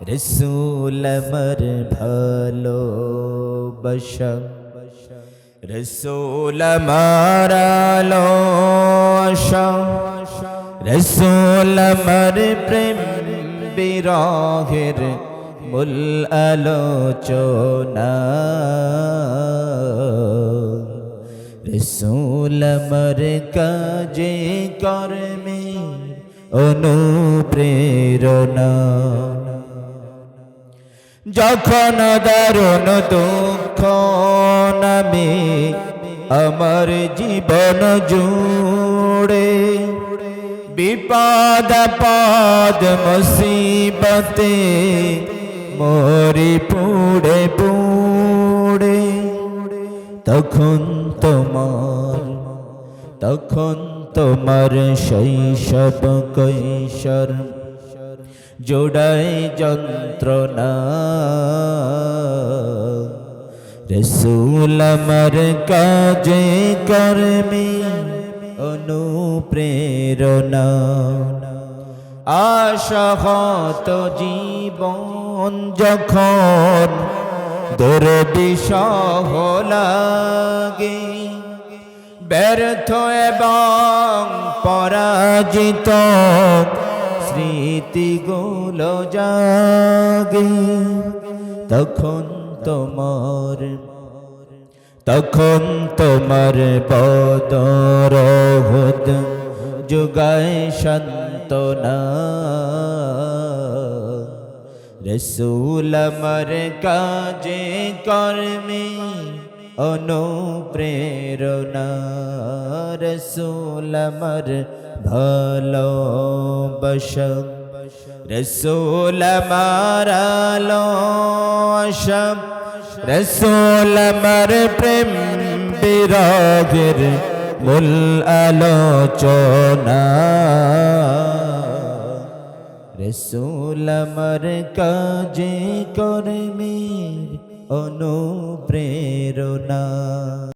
রসুল আমার ভালোবাসা রসুল আমার রসুল আমার প্রেম বিরহের মূল আলোচনা রসুল আমার কাজে কর্মে অনুপ্রেরণা যখন দারুণ দুঃখ নামে আমার জীবন জুড়ে, বিপদ পদ মুসিবতে মরি পুড়ে পুড়ে, তখন তোমার তখন তোমার শৈশব কৈশোর জোড়ায় যন্ত্রণা। রসুল আমার কাজে কর্মী অনুপ্রেরণা। আশাহত জীবন যখন দুর্বিষহ লাগে, ব্যর্থ এবং পরাজিত স্মৃতিগুলো জাগে। তখন তোমার তখন তোমার বদর হুদ যুগায় সন্তনা রসুল আমার কাজে কর্মে অনুপ্রেরণা। রসুল আমার ভালোবাসা রসুল আমার আলোসা রসুল আমার প্রেম বিরাগের মূল আলোচনা। রসুল আমার কাজে কর্মীর অনুপ্রেরণা।